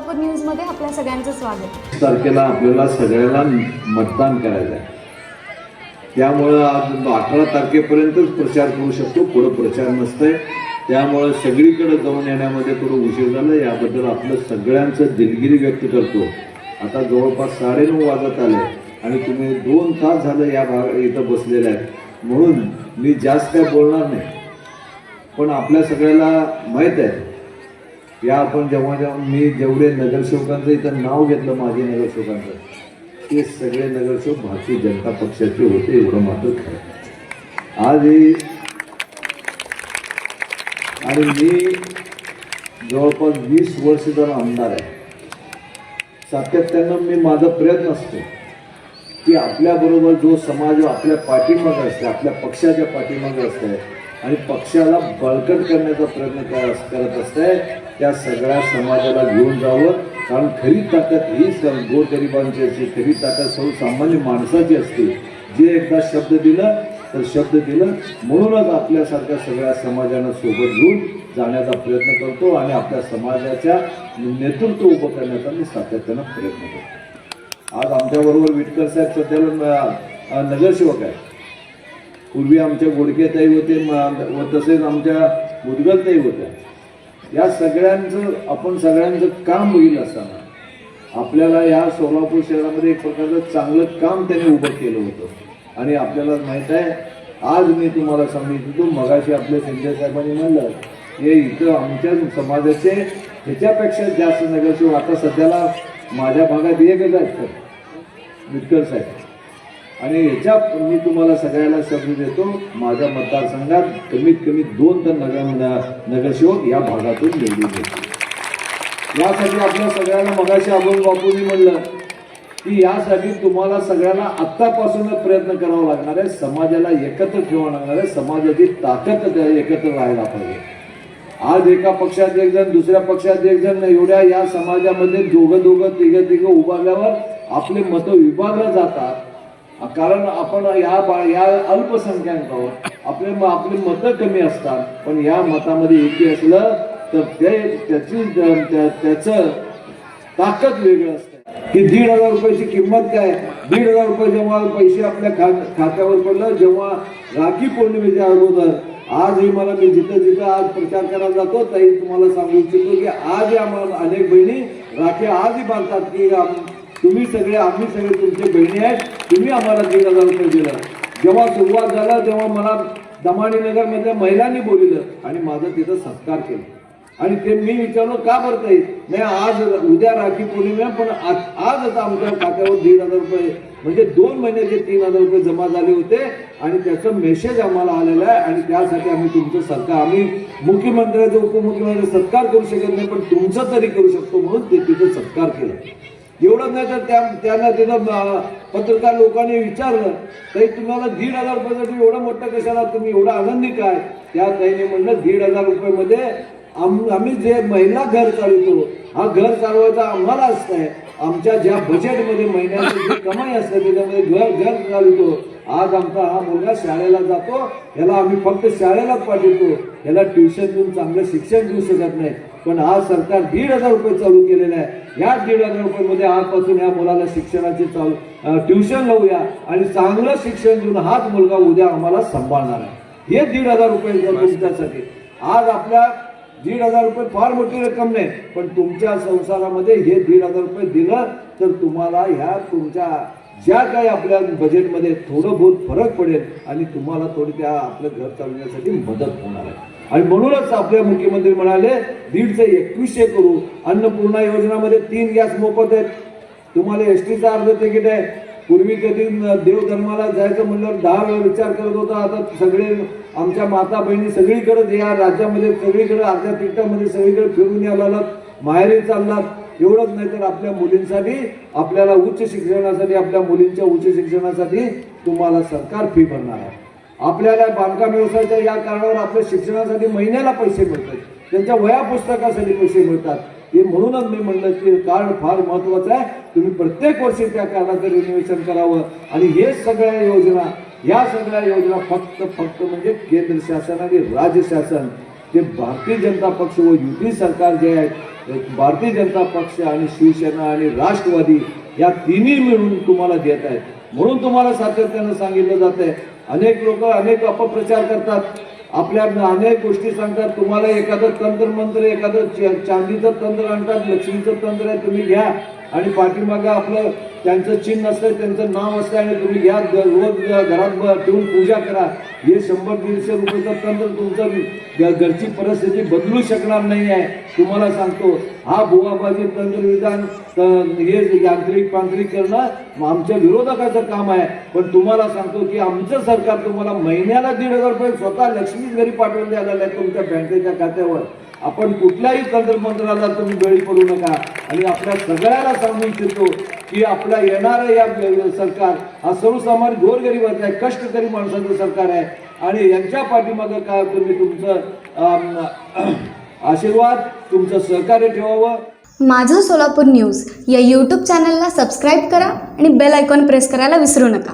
सोलापूर न्यूजमध्ये आपल्या सगळ्यांचं स्वागत. तारखेला आपल्याला सगळ्याला मतदान करायचं आहे. त्यामुळं आज अठरा तारखेपर्यंतच प्रचार करू शकतो. पुढं प्रचार नसतंय. त्यामुळं सगळीकडे जाऊन येण्यामध्ये थोडं उशीर झालं. याबद्दल आपलं सगळ्यांचं दिलगिरी व्यक्त करतो. आता जवळपास साडेनऊ वाजत आले आणि तुम्ही दोन तास झालं या भाग इथं बसलेले आहेत. म्हणून मी जास्त काय बोलणार नाही. पण आपल्या सगळ्याला माहीत आहे या आपण जेव्हा जेव्हा मी जेवढे नगरसेवकांचं इथं नाव घेतलं माझे नगरसेवकांचं ते सगळे नगरसेवक भारतीय जनता पक्षाचे होते एवढं मात्र खरं आज आणि मी जवळपास वीस वर्ष जर आमदार आहे. सातत्यानं मी माझा प्रयत्न असतो की आपल्याबरोबर जो समाज आपल्या पाठीमागं असते आपल्या पक्षाच्या पाठीमागं असते आणि पक्षाला बळकट करण्याचा प्रयत्न कर- करत असते त्या सगळ्या समाजाला घेऊन जावं. कारण खरी ताकद ही गोरगरिबांची असते. खरी ताकद सर्वसामान्य माणसाची असते. जे एकदा शब्द दिलं तर शब्द दिलं. म्हणूनच आपल्यासारख्या सगळ्या समाजानं सोबत घेऊन जाण्याचा प्रयत्न करतो आणि आपल्या समाजाच्या नेतृत्व उभं करण्याचा मी सातत्यानं प्रयत्न करतो. आज आमच्याबरोबर विटकर साहेब सध्याला नगरसेवक आहे पूर्वी आमच्या गोडकेताई होते व तसेच आमच्या मुदगलताई होत्या. या सगळ्यांचं आपण सगळ्यांचं काम होईल असताना आपल्याला या सोलापूर शहरामध्ये एक प्रकारचं चांगलं काम त्याने उभं केलं होतं. आणि आपल्याला माहीत आहे आज मी तुम्हाला सांगितलं मगाशी आपल्या संजय साहेबांनी म्हणलं हे इथं आमच्या समाजाचे ह्याच्यापेक्षा जास्त नगरसेवक आता सध्याला माझ्या भागात एकच आहेत सर विटकर साहेब. आणि ह्याच्या मी तुम्हाला सगळ्याला शब्द देतो माझ्या मतदारसंघात कमीत कमी दोन तर नगर न- नगरसेवक या भागातून निवडून येतील. यासाठी आपल्या सगळ्यांना मगाशी अभंग बापूंनी म्हणलं की यासाठी तुम्हाला सगळ्यांना आत्तापासूनच प्रयत्न करावा लागणार आहे. समाजाला एकत्र ठेवावं लागणार आहे. समाजाची ताकद त्या एकत्र राहायला पाहिजे. आज एका पक्षात एक जण दुसऱ्या पक्षात एक जण एवढ्या या समाजामध्ये दोघं दोघं तिघं तिघं उभारल्यावर आपले मतं विभागलं जातात. कारण आपण या बा या अल्पसंख्याक आहोत आपले म- आपली मतं कमी असतात पण या मतामध्ये एकी असलं तर ते त्याची त्या- त्याचं ताकद वेगळं असतं. की दीड हजार रुपयाची किंमत काय? दीड हजार रुपये जेव्हा पैसे आपल्या खा खात्यावर पडलं जेव्हा राखी पौर्णिमेच्या अगोदर आजही मला मी जिथं जिथं आज प्रचार करायला जातो ताई तुम्हाला सांगू इच्छितो की आजही आम्हाला अनेक बहिणी राखी आजही बांधतात की तुम्ही सगळे आम्ही सगळे तुमचे बहिणी आहेत. तुम्ही आम्हाला दीड हजार रुपये दिला. जेव्हा सुरुवात झाला तेव्हा मला दमाणी महिलांनी बोलिलं आणि माझं तिथं सत्कार केला. आणि ते मी विचारलो का बरं ताई? नाही आज उद्या राखी पौर्णिमा पण आज आजच आमच्या खात्यावर दीड हजार रुपये म्हणजे दोन महिन्याचे तीन हजार रुपये जमा झाले होते आणि त्याचं मेसेज आम्हाला आलेला आहे आणि त्यासाठी आम्ही तुमचं सरकार आम्ही मुख्यमंत्र्याचं उपमुख्यमंत्री सत्कार करू शकत नाही पण तुमचं तरी करू शकतो म्हणून ते तिथं सत्कार केला. एवढंच नाही तर त्या त्यांना तिथं पत्रकार लोकांनी विचारलं तरी तुम्हाला दीड हजार रुपयासाठी एवढं मोठं कशाला तुम्ही एवढा आनंदी काय? त्या ताईने म्हणलं दीड हजार रुपयामध्ये आम्ही जे महिला घर चालवतो हा घर चालवायचा आम्हाला असतंय. आमच्या ज्या बजेटमध्ये महिन्याची जी कमाई असते त्याच्यामध्ये घर घर चालवतो. आज आमचा हा मुलगा शाळेला जातो याला आम्ही फक्त शाळेलाच पाठवतो. याला ट्युशन देऊन चांगलं शिक्षण देऊ शकत नाही. पण आज सरकार दीड हजार रुपये चालू केलेले आहे. या दीड हजार रुपयामध्ये आजपासून या मुलाला शिक्षणाची चालू ट्युशन लावूया आणि चांगलं शिक्षण देऊन हाच मुलगा उद्या आम्हाला सांभाळणार आहे. हे दीड हजार रुपये जर तुमच्यासाठी. आज आपल्या दीड हजार रुपये फार मोठी रक्कम नाही पण तुमच्या संसारामध्ये हे दीड हजार रुपये दिलं तर तुम्हाला ह्या तुमच्या ज्या काही आपल्या बजेटमध्ये थोडं बहुत फरक पडेल आणि तुम्हाला थोडी त्या आपलं घर चालवण्यासाठी मदत होणार आहे. आणि म्हणूनच आपले मुख्यमंत्री म्हणाले दीडचे एकवीसशे करू अन्नपूर्णा योजनामध्ये तीन गॅस मोफत आहेत. तुम्हाला एस टीचा अर्ध तिकीट आहे. पूर्वी कधी देवधर्माला जायचं म्हणल्यावर दहा वेळा विचार करत होता. आता सगळे आमच्या माता बहिणी सगळीकडे या राज्यामध्ये सगळीकडे अर्ध्या तिकटामध्ये सगळीकडे फिरून यायला माहेरी चाललात. एवढंच नाही तर आपल्या मुलींसाठी आपल्याला उच्च शिक्षणासाठी आपल्या मुलींच्या उच्च शिक्षणासाठी तुम्हाला सरकार फी भरणार आहे. आपल्याला बांधकाम व्यवसायाच्या या कारणावर आपल्या शिक्षणासाठी महिन्याला पैसे मिळतात. त्यांच्या वया पुस्तकासाठी पैसे मिळतात. हे म्हणूनच मी म्हणलं की कारण फार महत्वाचं आहे. तुम्ही प्रत्येक वर्षी त्या कारणाचं रिन्युएशन करावं. आणि हे सगळ्या योजना या सगळ्या योजना फक्त फक्त म्हणजे केंद्र शासन आणि राज्य शासन ते भारतीय जनता पक्ष व युती सरकार जे आहे भारतीय जनता पक्ष आणि शिवसेना आणि राष्ट्रवादी या तिन्ही मिळून तुम्हाला देत आहेत. म्हणून तुम्हाला सातत्यानं सांगितलं जात आहे. अनेक लोक अनेक अपप्रचार करतात. आपल्या अनेक गोष्टी सांगतात. तुम्हाला एखादं तंत्र मंत्र एखादं चांदीचं तंत्र आणतात लक्ष्मीचं तंत्र आहे तुम्ही घ्या. आणि पाठीमागं आपलं त्यांचं चिन्ह असतं त्यांचं नाव असतं आणि तुम्ही घ्या रोज घरात ठेवून पूजा करा. हे शंभर दीडशे रुपयाचं तंत्र तुमचं घरची परिस्थिती बदलू शकणार नाही आहे. तुम्हाला सांगतो हा भुवाबाजी तंत्रविधान हे यांत्रिक पांत्रिक करणं आमच्या विरोधकाचं काम आहे. पण तुम्हाला सांगतो की आमचं सरकार तुम्हाला महिन्याला दीड हजार रुपये स्वतः लक्ष्मीच घरी पाठवून द्यायला आहे तुमच्या बँकेच्या खात्यावर. आपण कुठल्याही तंत्रमंत्राला तुम्ही बळी पडू नका. आणि आपल्या सगळ्याला सांगू इच्छितो की आपला येणारं या सरकार हा सर्वसामान्य गोरगरिबाचं आहे कष्टकरी माणसाचं सरकार आहे. आणि यांच्या पाठीमागं काय तुम्ही तुमचं आशीर्वाद तुमचं सहकार्य ठेवावं. माझं सोलापूर न्यूज या यूट्यूब चॅनलला सबस्क्राईब करा आणि बेल आयकॉन प्रेस करायला विसरू नका.